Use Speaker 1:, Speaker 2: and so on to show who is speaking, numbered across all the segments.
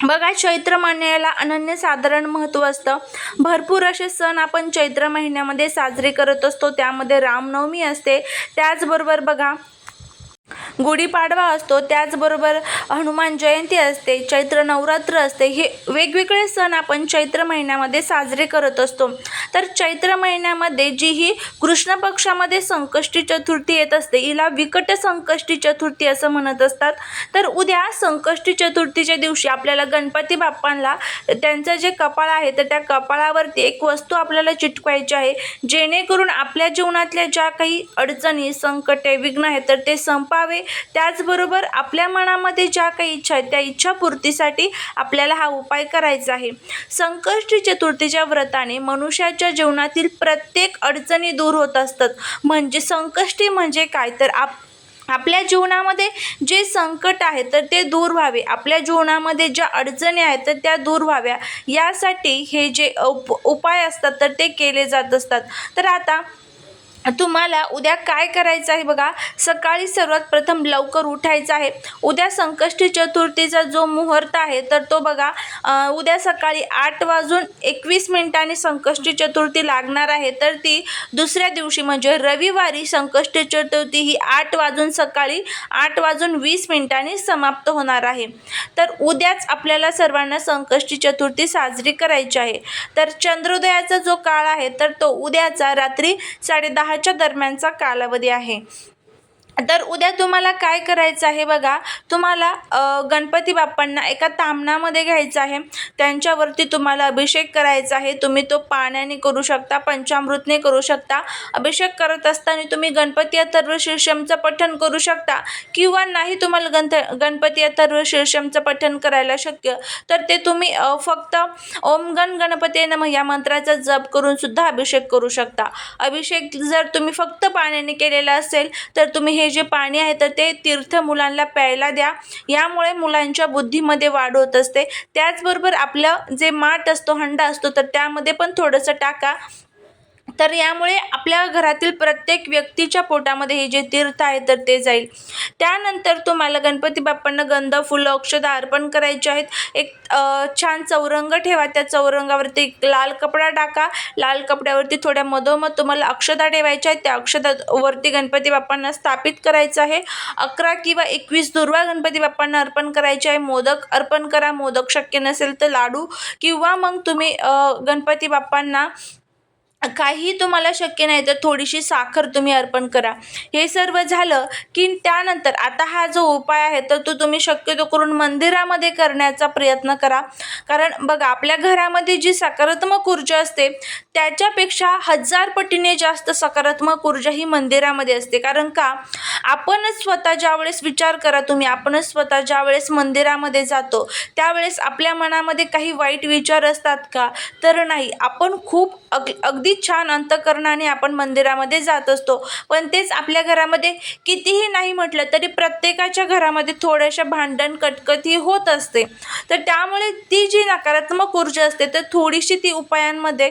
Speaker 1: बघा चैत्र महिन्याला अनन्यसाधारण महत्त्व असतं. भरपूर असे सण आपण चैत्र महिन्यामध्ये साजरे करत असतो. त्यामध्ये रामनवमी असते. त्याचबरोबर बघा गुढीपाडवा असतो. त्याचबरोबर हनुमान जयंती असते. चैत्र नवरात्र असते. हे वेगवेगळे सण आपण चैत्र महिन्यामध्ये साजरे करत असतो. तर चैत्र महिन्यामध्ये जी ही कृष्ण पक्षामध्ये संकष्टी चतुर्थी येत असते. हिला विकट संकष्टी चतुर्थी असं म्हणत असतात. तर उद्या संकष्टी चतुर्थीच्या दिवशी आपल्याला गणपती बाप्पांना त्यांचं जे कपाळ आहे तर त्या कपाळावरती एक वस्तू आपल्याला चिटकवायची आहे. जेणेकरून आपल्या जीवनातल्या ज्या काही अडचणी संकटे विघ्न आहेत तर ते संपावे. त्याचबरोबर आपल्या मनामध्ये ज्या काही इच्छा आहेत त्या इच्छापूर्तीसाठी आपल्याला हा उपाय करायचा आहे. संकष्टी चतुर्थीच्या व्रताने मनुष्याच्या जीवनातील प्रत्येक अडचणी दूर होत असतात. म्हणजे संकष्टी म्हणजे काय? तर आप आपल्या जीवनामध्ये जे संकट आहे तर ते दूर व्हावे. आपल्या जीवनामध्ये ज्या अडचणी आहेत तर त्या दूर व्हाव्या. यासाठी हे जे उप उपाय असतात तर ते केले जात असतात. तर आता तुम्हाला उद्या काय करायचं आहे बघा? सकाळी सर्वात प्रथम लवकर उठायचं आहे. उद्या संकष्टी चतुर्थीचा जो मुहूर्त आहे तर तो बघा उद्या सकाळी आठ वाजून एकवीस मिनिटांनी संकष्टी चतुर्थी लागणार आहे. तर ती दुसऱ्या दिवशी म्हणजे रविवारी संकष्टी चतुर्थी ही आठ वाजून सकाळी आठ वाजून वीस मिनिटांनी समाप्त होणार आहे. तर उद्याच आपल्याला सर्वांना संकष्टी चतुर्थी साजरी करायची आहे. तर चंद्रोदयाचा जो काळ आहे तर तो उद्याचा रात्री साडे सहाच्या दरम्यानचा कालावधी आहे. तर उद्या तुम्हाला काय करायचं आहे बघा तुम्हाला गणपती बाप्पांना एका तामणामध्ये घ्यायचं आहे. त्यांच्यावरती तुम्हाला अभिषेक करायचा आहे. तुम्ही तो पाण्याने करू शकता पंचामृतने करू शकता. अभिषेक करत असताना तुम्ही गणपती अथर्व शीर्षमचं पठण करू शकता. किंवा नाही तुम्हाला गंथ गणपती अथर्व शीर्षमचं पठण करायला शक्य तर ते तुम्ही फक्त ओम गण गणपती नम या मंत्राचा जप करून सुद्धा अभिषेक करू शकता. अभिषेक जर तुम्ही फक्त पाण्याने केलेला असेल तर तुम्ही हे जे पाणी आहे तर ते तीर्थ मुलांना प्यायला द्या. यामुळे मुलांच्या बुद्धीमध्ये वाढ होत असते. त्याचबरोबर आपलं जे माठ असतो हंडा असतो तर त्यामध्ये पण थोडंसं टाका. तर यामुळे आपल्या घरातील प्रत्येक व्यक्तीच्या पोटामध्ये हे जे तीर्थ आहे तर ते जाईल. त्यानंतर तुम्हाला गणपती बाप्पांना गंध फुलं अक्षदा अर्पण करायचे आहेत. एक छान चौरंग ठेवा. त्या चौरंगावरती एक लाल कपडा टाका. लाल कपड्यावरती थोड्या मधोमध तुम्हाला अक्षदा ठेवायच्या आहेत. त्या अक्षदावरती गणपती बाप्पांना स्थापित करायचं आहे. अकरा किंवा एकवीस दुर्वा गणपती बाप्पांना अर्पण करायचे आहे. मोदक अर्पण करा. मोदक शक्य नसेल तर लाडू किंवा मग तुम्ही गणपती बाप्पांना काही तुम्हाला शक्य नाही तर थोडीशी साखर तुम्ही अर्पण करा. हे सर्व झालं की त्यानंतर आता हा जो उपाय आहे तर तो तुम्ही शक्यतो करून मंदिरामध्ये करण्याचा प्रयत्न करा. कारण बघा आपल्या घरामध्ये जी सकारात्मक ऊर्जा असते त्याच्यापेक्षा हजार पटीने जास्त सकारात्मक ऊर्जा ही मंदिरामध्ये असते. कारण का? आपणच स्वतः ज्यावेळेस विचार करा तुम्ही आपणच स्वतः ज्यावेळेस मंदिरामध्ये जातो त्यावेळेस आपल्या मनामध्ये काही वाईट विचार असतात का? तर नाही. आपण खूप अग अगदी छान अंतकरणाने आपण मंदिरामध्ये जात असतो. पण तेच आपल्या घरामध्ये कितीही नाही म्हटलं तरी प्रत्येकाच्या घरामध्ये थोड्याशा भांडण कटकट ही होत असते. तर त्यामुळे ती जी नकारात्मक ऊर्जा असते तर थोडीशी ती उपायांमध्ये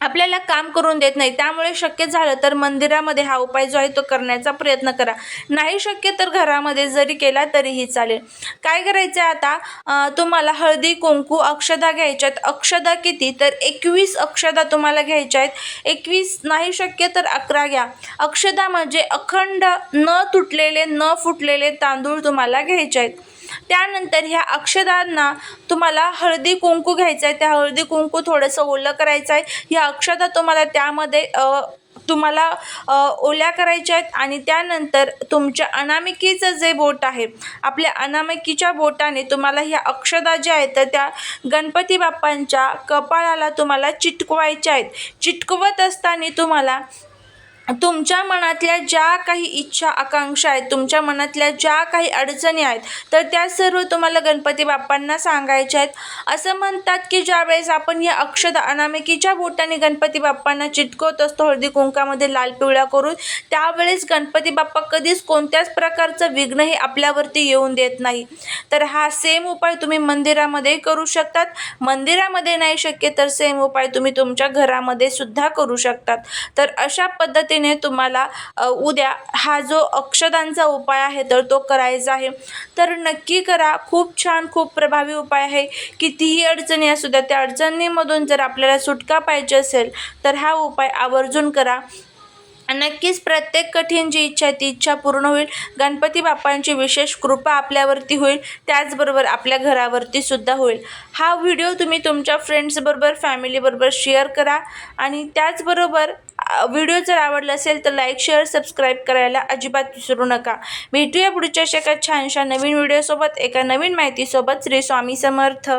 Speaker 1: आपल्याला काम करून देत नाही. त्यामुळे शक्य झालं तर मंदिरामध्ये हा उपाय जो आहे तो करण्याचा प्रयत्न करा. नाही शक्य तर घरामध्ये जरी केला तरीही चालेल. काय करायचं आहे आता तुम्हाला हळदी कुंकू अक्षदा घ्यायच्या आहेत. अक्षदा किती? तर एकवीस अक्षदा तुम्हाला घ्यायच्या आहेत. एकवीस नाही शक्य तर अकरा घ्या. अक्षदा म्हणजे अखंड न तुटलेले न फुटलेले तांदूळ तुम्हाला घ्यायचे आहेत. त्यानंतर ह्या अक्षदांना तुम्हाला हळदी कुंकू घ्यायचं आहे. त्या हळदी कुंकू थोडंसं ओलं करायचं आहे. ह्या अक्षदा तुम्हाला त्यामध्ये तुम्हाला ओल्या करायच्या आहेत आणि त्यानंतर तुमच्या अनामिकीचं जे बोट आहे आपल्या अनामिकीच्या बोटाने तुम्हाला ह्या अक्षदा ज्या आहेत तर त्या गणपती बाप्पांच्या कपाळाला तुम्हाला चिटकवायच्या आहेत. चिटकवत असताना तुम्हाला तुमच्या मनातल्या ज्या काही इच्छा आकांक्षा आहेत तुमच्या मनातल्या ज्या काही अडचणी आहेत तर त्या सर्व तुम्हाला गणपती बाप्पांना सांगायच्या आहेत. असं म्हणतात की ज्यावेळेस आपण या अक्षदा अनामिकीच्या बोटाने गणपती बाप्पांना चिटकवत असतो हळदी कुंकामध्ये लाल पिवळा करून त्यावेळेस गणपती बाप्पा कधीच कोणत्याच प्रकारचं विघ्नही आपल्यावरती येऊन देत नाही. तर हा सेम उपाय तुम्ही मंदिरामध्ये करू शकतात. मंदिरामध्ये नाही शक्य तर सेम उपाय तुम्ही तुमच्या घरामध्ये सुद्धा करू शकतात. तर अशा पद्धतीने तुम्हाला उद्या हा जो अक्षदांचा उपाय आहे तर तो करायचा आहे. तर नक्की करा. खूप छान खूप प्रभावी उपाय आहे. कितीही अडचणी असू द्या त्या अडचणीमधून जर आपल्याला सुटका पाहिजे असेल तर हा उपाय आवर्जून करा. नक्कीच प्रत्येक कठीण जी इच्छा आहे ती इच्छा पूर्ण होईल. गणपती बाप्पांची विशेष कृपा आपल्यावरती होईल. त्याचबरोबर आपल्या घरावरती सुद्धा होईल. हा व्हिडिओ तुम्ही तुमच्या फ्रेंड्सबरोबर फॅमिलीबरोबर शेअर करा. आणि त्याचबरोबर व्हिडिओ जर आवडला असेल तर लाईक शेअर सबस्क्राईब करायला अजिबात विसरू नका. भेटूया पुढच्या शेकात एका छानशा नवीन व्हिडिओसोबत एका नवीन माहितीसोबत श्री स्वामी समर्थ.